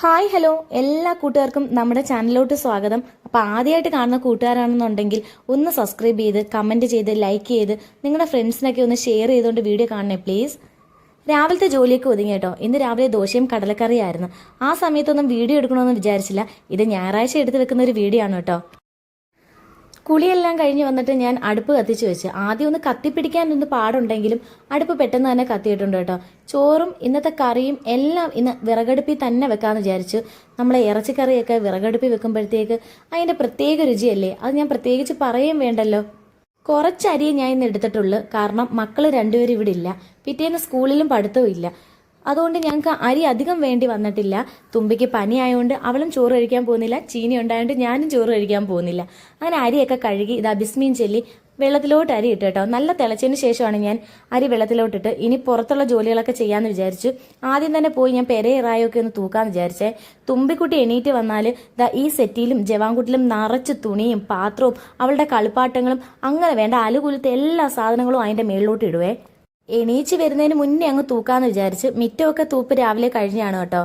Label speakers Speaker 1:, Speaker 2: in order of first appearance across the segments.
Speaker 1: Hi hello. എല്ലാ കൂട്ടുകാർക്കും നമ്മുടെ ചാനലിലോട്ട് സ്വാഗതം. അപ്പോൾ ആദ്യമായിട്ട് കാണുന്ന കൂട്ടുകാരാണെന്നുണ്ടെങ്കിൽ ഒന്ന് സബ്സ്ക്രൈബ് ചെയ്ത് കമന്റ് ചെയ്ത് ലൈക്ക് ചെയ്ത് നിങ്ങളുടെ ഫ്രണ്ട്സിനൊക്കെ ഒന്ന് ഷെയർ ചെയ്തുകൊണ്ട് വീഡിയോ കാണണേ പ്ലീസ്. രാവിലത്തെ ജോലിയൊക്കെ ഒതുങ്ങി കേട്ടോ. ഇന്ന് രാവിലെ ദോശയും കടലക്കറിയായിരുന്നു. ആ സമയത്തൊന്നും വീഡിയോ എടുക്കണമെന്ന് വിചാരിച്ചില്ല. ഇത് ഞായറാഴ്ച എടുത്ത് വെക്കുന്ന ഒരു വീഡിയോ ആണ് കേട്ടോ. കുളിയെല്ലാം കഴിഞ്ഞ് വന്നിട്ട് ഞാൻ അടുപ്പ് കത്തിച്ച് വെച്ച്. ആദ്യം ഒന്ന് കത്തിപ്പിടിക്കാൻ ഒന്ന് പാടുണ്ടെങ്കിലും അടുപ്പ് പെട്ടെന്ന് തന്നെ കത്തിയിട്ടുണ്ട് കേട്ടോ. ചോറും ഇന്നത്തെ കറിയും എല്ലാം ഇന്ന് വിറകടുപ്പിൽ തന്നെ വെക്കാമെന്ന് വിചാരിച്ചു നമ്മളെ ഇറച്ചിക്കറിയൊക്കെ വിറകടുപ്പിൽ വെക്കുമ്പോഴത്തേക്ക് അതിന്റെ പ്രത്യേക രുചിയല്ലേ? അത് ഞാൻ പ്രത്യേകിച്ച് പറയുകയും വേണ്ടല്ലോ. കുറച്ച് അരിയെ ഞാൻ ഇന്ന് എടുത്തിട്ടുള്ളൂ. കാരണം മക്കൾ രണ്ടുപേരും ഇവിടെ ഇല്ല. പിറ്റേന്ന് സ്കൂളിലും പഠിത്തവും ഇല്ല. അതുകൊണ്ട് ഞങ്ങൾക്ക് അരി അധികം വേണ്ടി വന്നിട്ടില്ല. തുമ്പിക്ക് പനി ആയതുകൊണ്ട് അവളും ചോറ് കഴിക്കാൻ പോകുന്നില്ല. ചീനി ഉണ്ടായതുകൊണ്ട് ഞാനും ചോറ് കഴിക്കാൻ പോകുന്നില്ല. അങ്ങനെ അരിയൊക്കെ കഴുകി ഇതാ ബിസ്മീൻ ചെല്ലി വെള്ളത്തിലോട്ട് അരി ഇട്ട് കേട്ടോ. നല്ല തിളച്ചതിന് ശേഷമാണ് ഞാൻ അരി വെള്ളത്തിലോട്ടിട്ട് ഇനി പുറത്തുള്ള ജോലികളൊക്കെ ചെയ്യാമെന്ന് വിചാരിച്ചു. ആദ്യം തന്നെ പോയി ഞാൻ പെരയിറായൊക്കെ ഒന്ന് തൂക്കാന്ന് വിചാരിച്ചേ. തുമ്പിക്കുട്ടി എണീറ്റ് വന്നാൽ ദാ ഈ സെറ്റിയിലും ജവാൻകുട്ടിലും നിറച്ച് തുണിയും പാത്രവും അവളുടെ കളിപ്പാട്ടങ്ങളും അങ്ങനെ വേണ്ട അലുകുലത്തെ എല്ലാ സാധനങ്ങളും അതിന്റെ മേളിലോട്ട് ഇടുവേ. എണീച്ച് വരുന്നതിന് മുന്നേ അങ്ങ് തൂക്കാന്ന് വിചാരിച്ച് മിറ്റമൊക്കെ തൂപ്പ് രാവിലെ കഴിഞ്ഞാണ് കേട്ടോ.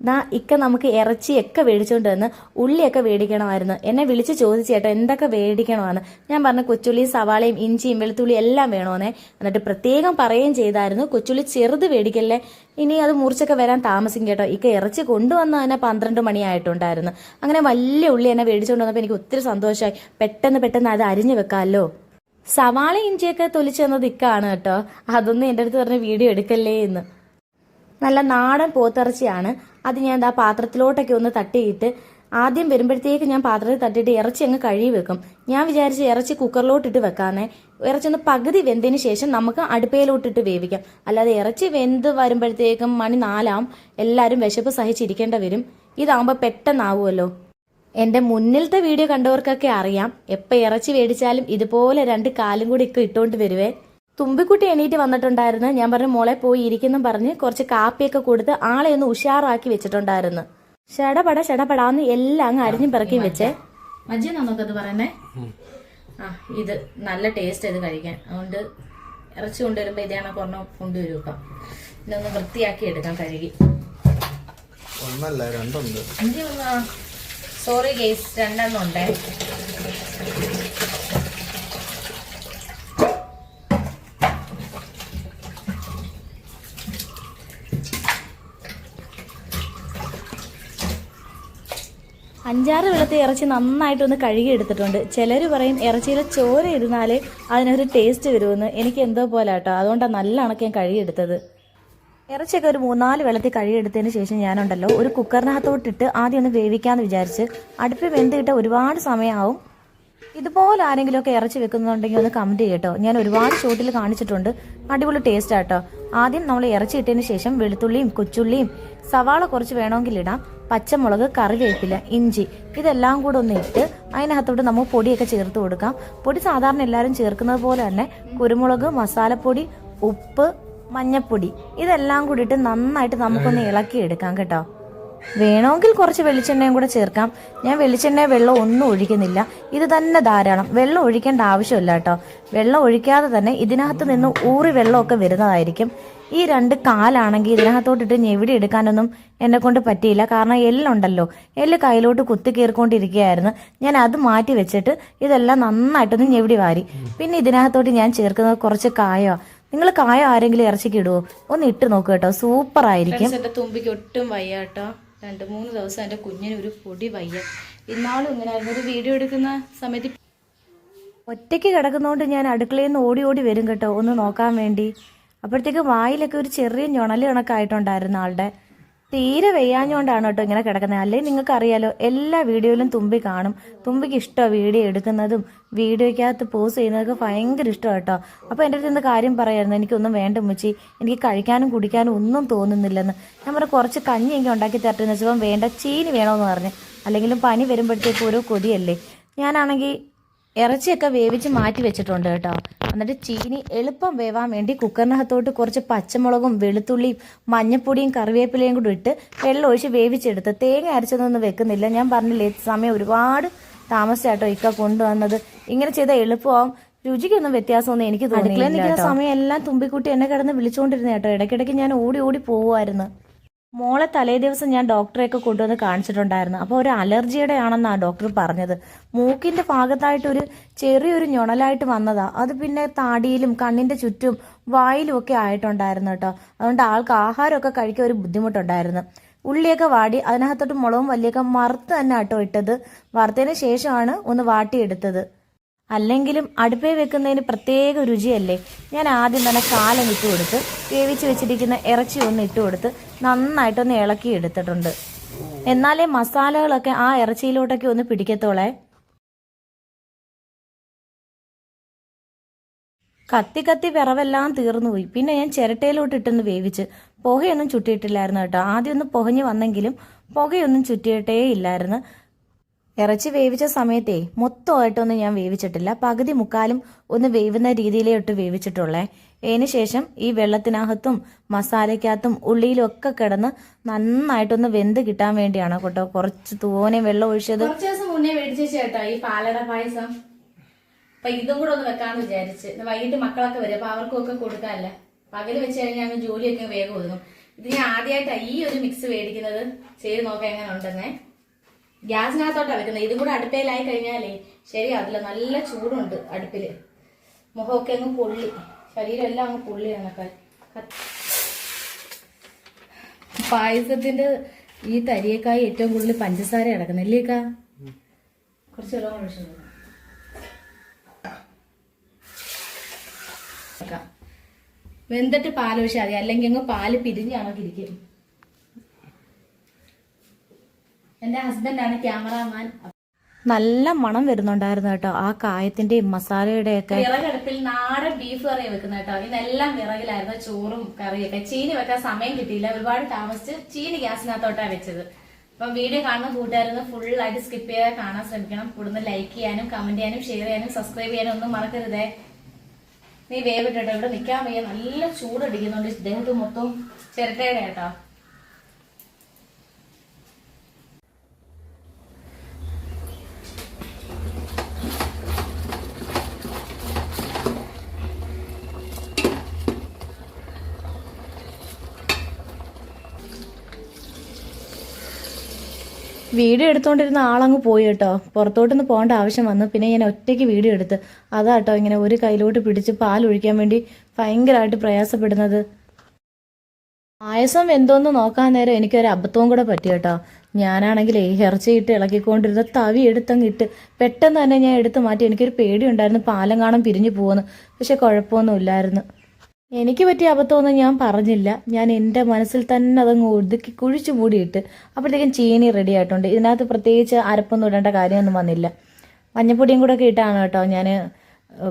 Speaker 1: ദാ ഇക്ക നമുക്ക് ഇറച്ചിയൊക്കെ മേടിച്ചുകൊണ്ട് വന്ന് ഉള്ളിയൊക്കെ മേടിക്കണമായിരുന്നു. എന്നെ വിളിച്ച് ചോദിച്ചു ചേട്ടോ എന്തൊക്കെ മേടിക്കണമെന്ന്. ഞാൻ പറഞ്ഞ കൊച്ചുള്ളിയും സവാളയും ഇഞ്ചിയും വെളുത്തുള്ളി എല്ലാം വേണമെന്നേ എന്നിട്ട് പ്രത്യേകം പറയുകയും ചെയ്തായിരുന്നു കൊച്ചുള്ളി ചെറുത് മേടിക്കല്ലേ. ഇനി അത് മുറിച്ചൊക്കെ വരാൻ താമസിക്കും കേട്ടോ. ഇക്ക ഇറച്ചി കൊണ്ടുവന്ന തന്നെ പന്ത്രണ്ട് മണിയായിട്ടുണ്ടായിരുന്നു. അങ്ങനെ വലിയ ഉള്ളി എന്നെ മേടിച്ചുകൊണ്ട് വന്നപ്പോൾ എനിക്ക് ഒത്തിരി സന്തോഷമായി പെട്ടെന്ന് പെട്ടെന്ന് അത് അരിഞ്ഞു വെക്കാമല്ലോ സവാള ഇഞ്ചിയൊക്കെ തൊലിച്ചെന്നത് ഇക്കാണ് കേട്ടോ. അതൊന്നും എന്റെ അടുത്ത് പറഞ്ഞ വീഡിയോ എടുക്കല്ലേ എന്ന്. നല്ല നാടൻ പോത്തിറച്ചിയാണ്. അത് ഞാൻ എന്താ പാത്രത്തിലോട്ടൊക്കെ ഒന്ന് തട്ടിയിട്ട് ആദ്യം വരുമ്പോഴത്തേക്ക് ഞാൻ പാത്രത്തിൽ തട്ടിയിട്ട് ഇറച്ചി അങ്ങ് കഴുകി വെക്കും. ഞാൻ വിചാരിച്ച് ഇറച്ചി കുക്കറിലോട്ടിട്ട് വെക്കാന്നേ. ഇറച്ചി ഒന്ന് പകുതി വെന്തതിന് ശേഷം നമുക്ക് അടുപ്പയിലോട്ടിട്ട് വേവിക്കാം. അല്ലാതെ ഇറച്ചി വെന്ത് വരുമ്പോഴത്തേക്കും മണി നാലാവും. എല്ലാവരും വിശപ്പ് സഹിച്ചിരിക്കേണ്ട വരും. ഇതാകുമ്പോൾ പെട്ടെന്നാവുമല്ലോ. എന്റെ മുന്നിലത്തെ വീഡിയോ കണ്ടവർക്കൊക്കെ അറിയാം. എപ്പോൾ ഇറച്ചി മേടിച്ചാലും ഇതുപോലെ രണ്ട് കാലും കൂടി ഒക്കെ ഇട്ടുകൊണ്ട് വരുവേ. തുമ്പിക്കുട്ടി എണീറ്റ് വന്നിട്ടുണ്ടായിരുന്നു. ഞാൻ പറഞ്ഞു മോളെ പോയി ഇരിക്കുന്നു പറഞ്ഞ് കുറച്ച് കാപ്പിയൊക്കെ കൊടുത്ത് ആളെ ഒന്ന് ഉഷാറാക്കി വെച്ചിട്ടുണ്ടായിരുന്നു. ഷടപട ഷടപടാന്ന് എല്ലാം അങ്ങ് അരിഞ്ഞും പിറക്കിയും വെച്ചേ. മജ്ജി നമുക്കത് പറയുന്നേ ആ ഇത് നല്ല ടേസ്റ്റ് ഇത് കഴിക്കാൻ. അതുകൊണ്ട് ഇറച്ചി കൊണ്ടുവരുമ്പോ ഇതാണ് കുറഞ്ഞ കൊണ്ടുവരും ഇപ്പം ഇതൊന്ന് വൃത്തിയാക്കി എടുക്കാൻ കഴുകി.
Speaker 2: ഒന്നല്ല രണ്ടുണ്ട്.
Speaker 1: അഞ്ച് സോറി ഗേസ് രണ്ടെണ്ണം ഉണ്ട് അഞ്ചാറ് വെള്ളത്തെ ഇറച്ചി നന്നായിട്ടൊന്ന് കഴുകി എടുത്തിട്ടുണ്ട് ചിലർ പറയും ഇറച്ചിയിൽ ചോര ഇരുന്നാൽ അതിനൊരു ടേസ്റ്റ് വരുമെന്ന്. എനിക്ക് എന്തോ പോലെ കേട്ടോ അതുകൊണ്ടാണ് നല്ല കണക്ക് കഴുകിയെടുത്തത്. ഇറച്ചിയൊക്കെ ഒരു മൂന്നാൽ വെള്ളത്തിൽ കഴുകിയെടുത്തതിന് ശേഷം ഞാനുണ്ടല്ലോ ഒരു കുക്കറിനകത്തോട്ടിട്ട് ആദ്യം ഒന്ന് വേവിക്കാന്ന് വിചാരിച്ച് അടുപ്പിൽ വെന്തിട്ട് ഒരുപാട് സമയമാവും ഇതുപോലെ ആരെങ്കിലുമൊക്കെ ഇറച്ചി വെക്കുന്നുണ്ടെങ്കിൽ ഒന്ന് കമന്റ് ചെയ്യട്ടോ. ഞാൻ ഒരുപാട് ഷോട്ടിൽ കാണിച്ചിട്ടുണ്ട്. അടിപൊളി ടേസ്റ്റ് ആട്ടോ. ആദ്യം നമ്മൾ ഇറച്ചി ഇട്ടതിന് ശേഷം വെളുത്തുള്ളിയും കൊച്ചുള്ളിയും സവാള കുറച്ച് വേണമെങ്കിൽ ഇടാം. പച്ചമുളക് കറിവേപ്പില ഇഞ്ചി ഇതെല്ലാം കൂടെ ഒന്ന് ഇട്ട് അതിനകത്തോട്ട് നമ്മൾ പൊടിയൊക്കെ ചേർത്ത് കൊടുക്കാം. പൊടി സാധാരണ എല്ലാവരും ചേർക്കുന്നത് പോലെ തന്നെ കുരുമുളക് മസാലപ്പൊടി ഉപ്പ് മഞ്ഞപ്പൊടി. ഇതെല്ലാം കൂടിയിട്ട് നന്നായിട്ട് നമുക്കൊന്ന് ഇളക്കി എടുക്കാം കേട്ടോ. വേണമെങ്കിൽ കുറച്ച് വെളിച്ചെണ്ണയും കൂടെ ചേർക്കാം. ഞാൻ വെളിച്ചെണ്ണ വെള്ളം ഒന്നും ഒഴിക്കുന്നില്ല. ഇത് തന്നെ ധാരാളം. വെള്ളം ഒഴിക്കേണ്ട ആവശ്യമില്ല കേട്ടോ. വെള്ളം ഒഴിക്കാതെ തന്നെ ഇതിനകത്ത് നിന്ന് ഊറി വെള്ളമൊക്കെ വരുന്നതായിരിക്കും. ഈ രണ്ട് കാലാണെങ്കിൽ ഇതിനകത്തോട്ടിട്ട് ഞെവിടി എടുക്കാനൊന്നും എന്നെ കൊണ്ട് പറ്റിയില്ല. കാരണം എല്ലുണ്ടല്ലോ എല്ല് കയ്യിലോട്ട് കുത്തി കയറിക്കൊണ്ടിരിക്കുകയായിരുന്നു ഞാൻ അത് മാറ്റി വെച്ചിട്ട് ഇതെല്ലാം നന്നായിട്ടൊന്ന് ഞെവിടി വാരി. പിന്നെ ഇതിനകത്തോട്ട് ഞാൻ ചേർക്കുന്നത് കുറച്ച് കായോ. നിങ്ങൾ കായ ആരെങ്കിലും ഇറച്ചിക്ക് ഇടുവോ? ഒന്ന് ഇട്ട് നോക്കുക കേട്ടോ. സൂപ്പർ ആയിരിക്കും. തുമ്പിക്ക് ഒട്ടും വയ്യ കേട്ടോ. രണ്ട് മൂന്ന് ദിവസം എന്റെ കുഞ്ഞിന് ഒരു പൊടി വയ്യ. ഇന്നാളും ഇങ്ങനെ ഒരു വീഡിയോ എടുക്കുന്ന സമയത്ത് ഒറ്റയ്ക്ക് കിടക്കുന്നതുകൊണ്ട് ഞാൻ അടുക്കളയിൽ നിന്ന് ഓടി ഓടി വരും കേട്ടോ. ഒന്ന് നോക്കാൻ വേണ്ടി. അപ്പോഴത്തേക്ക് വായിലൊക്കെ ഒരു ചെറിയ ഞൊണൽ കണക്കായിട്ടുണ്ടായിരുന്നു ആളുടെ. തീരെ വെയ്യാഞ്ഞോണ്ടാണ് കേട്ടോ ഇങ്ങനെ കിടക്കുന്നത്. അല്ലെങ്കിൽ നിങ്ങൾക്ക് അറിയാലോ എല്ലാ വീഡിയോയിലും തുമ്പി കാണും. തുമ്പിക്ക് ഇഷ്ടമാണ് വീഡിയോ എടുക്കുന്നതും വീഡിയോയ്ക്കകത്ത് പോസ് ചെയ്യുന്നതൊക്കെ ഭയങ്കര ഇഷ്ടമാണ് കേട്ടോ. അപ്പോൾ എന്റെ അടുത്ത് കാര്യം പറയായിരുന്നു. എനിക്കൊന്നും വേണ്ട മുച്ചി. എനിക്ക് കഴിക്കാനും കുടിക്കാനും ഒന്നും തോന്നുന്നില്ലെന്ന്. ഞാൻ പറഞ്ഞു കുറച്ച് കഞ്ഞിയൊക്കെ ഉണ്ടാക്കി തരട്ടെന്ന് വെച്ചപ്പോൾ വേണ്ട ചീനി വേണമെന്ന് പറഞ്ഞു. അല്ലെങ്കിലും പനി വരുമ്പോഴത്തേക്കും ഓരോ കൊതിയല്ലേ. ഞാനാണെങ്കിൽ ഇറച്ചിയൊക്കെ വേവിച്ച് മാറ്റി വെച്ചിട്ടുണ്ട് കേട്ടോ. എന്നിട്ട് ചീനി എളുപ്പം വേവാൻ വേണ്ടി കുക്കറിനകത്തോട്ട് കുറച്ച് പച്ചമുളകും വെളുത്തുള്ളിയും മഞ്ഞപ്പൊടിയും കറിവേപ്പിലയും കൂടി ഇട്ട് വെള്ളം ഒഴിച്ച് വേവിച്ചെടുത്ത് തേങ്ങ അരച്ചതൊന്നും വെക്കുന്നില്ല. ഞാൻ പറഞ്ഞില്ലേ സമയം ഒരുപാട് താമസിച്ചാട്ടോ ഇക്ക കൊണ്ടുവന്നത്. ഇങ്ങനെ ചെയ്താൽ എളുപ്പമാവും. രുചിക്കൊന്നും വ്യത്യാസമൊന്നും എനിക്ക് തോന്നിയില്ല സമയം എല്ലാം തുമ്പിക്കുട്ടി എന്നെ കിടന്ന് വിളിച്ചുകൊണ്ടിരുന്ന കേട്ടോ. ഇടയ്ക്കിടയ്ക്ക് ഞാൻ ഓടി ഓടി പോവുമായിരുന്നു. മോളെ തലേ ദിവസം ഞാൻ ഡോക്ടറെയൊക്കെ കൊണ്ടുവന്ന് കാണിച്ചിട്ടുണ്ടായിരുന്നു. അപ്പോൾ ഒരു അലർജിയുടെ ആണെന്നാണ് ഡോക്ടർ പറഞ്ഞത്. മൂക്കിന്റെ ഭാഗത്തായിട്ട് ഒരു ചെറിയൊരു ഞൊണലായിട്ട് വന്നതാ. അത് പിന്നെ താടിയിലും കണ്ണിന്റെ ചുറ്റും വായിലും ഒക്കെ ആയിട്ടുണ്ടായിരുന്നു കേട്ടോ. അതുകൊണ്ട് ആൾക്ക് ആഹാരമൊക്കെ കഴിക്കാൻ ഒരു ബുദ്ധിമുട്ടുണ്ടായിരുന്നു. ഉള്ളിയൊക്കെ വാടി അതിനകത്തോട്ട് മുളകും വലിയൊക്കെ വറുത്ത് തന്നെ ആട്ടോ ഇട്ടത്. വറുത്തതിന് ശേഷമാണ് ഒന്ന് വാട്ടിയെടുത്തത്. അല്ലെങ്കിലും അടുപ്പേ വെക്കുന്നതിന് പ്രത്യേക രുചിയല്ലേ? ഞാൻ ആദ്യം തന്നെ കാലം ഇട്ട് കൊടുത്ത് വേവിച്ച് വെച്ചിരിക്കുന്ന ഇറച്ചി ഒന്ന് ഇട്ട് കൊടുത്ത് നന്നായിട്ടൊന്ന് ഇളക്കി എടുത്തിട്ടുണ്ട്. എന്നാലേ മസാലകളൊക്കെ ആ ഇറച്ചിയിലോട്ടൊക്കെ ഒന്ന് പിടിക്കത്തോളെ. കത്തി കത്തി വിറവെല്ലാം തീർന്നു പോയി. പിന്നെ ഞാൻ ചിരട്ടയിലോട്ട് ഇട്ടൊന്ന് വേവിച്ച് പുകയൊന്നും ചുറ്റിയിട്ടില്ലായിരുന്നു കേട്ടോ. ആദ്യം ഒന്ന് പുകഞ്ഞു വന്നെങ്കിലും പുകയൊന്നും ചുറ്റിയിട്ടേ ഇല്ലായിരുന്നു. ഇറച്ചി വേവിച്ച സമയത്തേ മൊത്തമായിട്ടൊന്നും ഞാൻ വേവിച്ചിട്ടില്ല. പകുതി മുക്കാലും ഒന്ന് വേവുന്ന രീതിയിലേ ഇട്ട് വേവിച്ചിട്ടുള്ളേ അതിനുശേഷം ഈ വെള്ളത്തിനകത്തും മസാലയ്ക്കകത്തും ഉള്ളിയിലും ഒക്കെ കിടന്ന് നന്നായിട്ടൊന്ന് വെന്ത് കിട്ടാൻ വേണ്ടിയാണ് കേട്ടോ കുറച്ച് തോനെ വെള്ളം ഒഴിച്ചത്.
Speaker 3: കുറച്ച് ഈ പാലട ഇതും ഒന്ന് വെക്കാന്ന് വൈകിട്ട് മക്കളൊക്കെ വരും അപ്പൊ അവർക്കും ഒക്കെ കൊടുക്കാല്ലേ? പകൽ വെച്ച് കഴിഞ്ഞാൽ ജോലിയൊക്കെ വേഗം ഒതുങ്ങും. ഇത് ഞാൻ ആദ്യമായിട്ടാ ഈ ഒരു മിക്സ് മേടിക്കുന്നത്. ചെയ്ത് നോക്കാം എങ്ങനെ ഉണ്ടെന്നേ ഗ്യാസിനകത്തോട്ടാ വെക്കുന്നത്. ഇതും കൂടെ അടുപ്പയിലായി കഴിഞ്ഞാലേ ശരി ശരിയാവില്ല നല്ല ചൂടുണ്ട് അടുപ്പിൽ. മുഖമൊക്കെ അങ്ങ് പൊള്ളി. ശരീരം എല്ലാം അങ്ങ് പൊള്ളി എന്നൊക്കെ പായസത്തിന്റെ ഈ തരിയേക്കായി ഏറ്റവും കൂടുതൽ പഞ്ചസാര കിടക്കുന്നത് ഇല്ലേക്കാ കുറച്ച് വെള്ളം വെന്തിട്ട് പാലൊഴിച്ചാൽ മതി. അല്ലെങ്കിൽ അങ്ങ് പാൽ പിരിഞ്ഞാണോ ഇരിക്കും എന്റെ ഹസ്ബൻഡാണ് ക്യാമറാമാൻ
Speaker 1: നല്ല മണം വരുന്നുണ്ടായിരുന്നു കേട്ടോ. ആ കായത്തിന്റെയും മസാലയുടെയൊക്കെ.
Speaker 3: വിറകടുപ്പിൽ നാടൻ ബീഫ് കറി വെക്കുന്ന കേട്ടോ. ഇതെല്ലാം വിറകിലായിരുന്നു ചോറും കറിയൊക്കെ. ചീനി വെക്കാൻ സമയം കിട്ടിയില്ല. ഒരുപാട് താമസിച്ച് ചീനി ഗ്യാസിനകത്തോട്ടാണ് വെച്ചത്. അപ്പം വീഡിയോ കാണുന്ന കൂട്ടുകാരൊന്ന് ഫുൾ ആയിട്ട് സ്കിപ്പ് ചെയ്യാതെ കാണാൻ ശ്രമിക്കണം. കൂടുതൽ ലൈക്ക് ചെയ്യാനും കമന്റ് ചെയ്യാനും ഷെയർ ചെയ്യാനും സബ്സ്ക്രൈബ് ചെയ്യാനും ഒന്നും മറക്കരുതേ. നീ വേവിട്ടോ ഇവിടെ നിൽക്കാൻ വയ്യ. നല്ല ചൂടടിക്കുന്നുണ്ട് ദേഹത്ത് മൊത്തം ചിരട്ടയുടെ കേട്ടോ.
Speaker 1: വീഡിയോ എടുത്തോണ്ടിരുന്ന ആളങ്ങ് പോയി കേട്ടോ. പുറത്തോട്ടൊന്ന് പോകേണ്ട ആവശ്യം വന്നു. പിന്നെ ഞാൻ ഒറ്റയ്ക്ക് വീഡിയോ എടുത്ത്. അതാ കേട്ടോ ഇങ്ങനെ ഒരു കയ്യിലോട്ട് പിടിച്ച് പാൽ ഒഴിക്കാൻ വേണ്ടി ഭയങ്കരമായിട്ട് പ്രയാസപ്പെടുന്നത്. പായസം എന്തോന്ന് നോക്കാൻ നേരം എനിക്കൊരു അബദ്ധവും കൂടെ പറ്റി കേട്ടോ. ഞാനാണെങ്കിൽ ഇറച്ചിയിട്ട് ഇളക്കിക്കൊണ്ടിരുന്ന തവി എടുത്തങ്ങ് ഇട്ട് പെട്ടെന്ന് തന്നെ ഞാൻ എടുത്ത് മാറ്റി. എനിക്കൊരു പേടിയുണ്ടായിരുന്നു പാലം കാണാൻ പിരിഞ്ഞു പോകുന്നു പക്ഷെ കുഴപ്പമൊന്നുമില്ലായിരുന്നു എനിക്ക് പറ്റിയ അബദ്ധമൊന്നും ഞാൻ പറഞ്ഞില്ല. ഞാൻ എന്റെ മനസ്സിൽ തന്നെ അതങ്ങ് ഒതുക്കി കുഴിച്ചു മൂടിയിട്ട് അപ്പോഴത്തേക്കും ചീനി റെഡി ആയിട്ടുണ്ട്. ഇതിനകത്ത് പ്രത്യേകിച്ച് അരപ്പൊന്നും ഇടേണ്ട കാര്യമൊന്നും വന്നില്ല. മഞ്ഞപ്പൊടിയും കൂടെ ഒക്കെ ഇട്ടാണ് കേട്ടോ ഞാൻ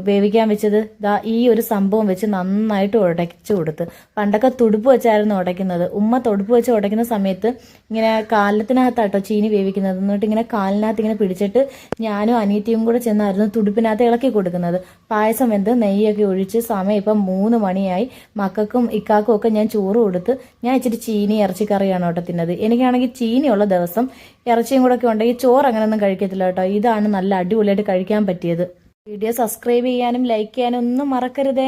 Speaker 1: വേവിക്കാൻ വെച്ചത് ദാ ഈ ഒരു സംഭവം വെച്ച് നന്നായിട്ട് ഉടച്ചു കൊടുത്ത്. പണ്ടൊക്കെ തുടുപ്പ് വെച്ചായിരുന്നു ഉടയ്ക്കുന്നത്. ഉമ്മ തുടുപ്പ് വെച്ച് ഉടയ്ക്കുന്ന സമയത്ത് ഇങ്ങനെ കാലത്തിനകത്താട്ടോ ചീനി വേവിക്കുന്നത്. എന്നിട്ട് ഇങ്ങനെ കാലിനകത്ത് ഇങ്ങനെ പിടിച്ചിട്ട് ഞാനും അനിയത്തിയും കൂടെ ചെന്നായിരുന്നു തുടുപ്പിനകത്ത് ഇളക്കി കൊടുക്കുന്നത്. പായസം വെന്ത് നെയ്യൊക്കെ ഒഴിച്ച് സമയം ഇപ്പം മൂന്ന് മണിയായി. മക്കൾക്കും ഇക്കാക്കും ഒക്കെ ഞാൻ ചോറ് കൊടുത്ത് ഞാൻ ഇച്ചിരി ചീനി ഇറച്ചിക്കറിയാണ് കേട്ടോ തിന്നത്. എനിക്കാണെങ്കിൽ ചീനിയുള്ള ദിവസം ഇറച്ചിയും കൂടെ ഒക്കെ ഉണ്ടെങ്കിൽ ചോറ് അങ്ങനെയൊന്നും കഴിക്കത്തില്ല കേട്ടോ. ഇതാണ് നല്ല അടിപൊളിയായിട്ട് കഴിക്കാൻ പറ്റിയത്. വീഡിയോ സബ്സ്ക്രൈബ് ചെയ്യാനും ലൈക്ക് ചെയ്യാനും ഒന്നും മറക്കരുതേ.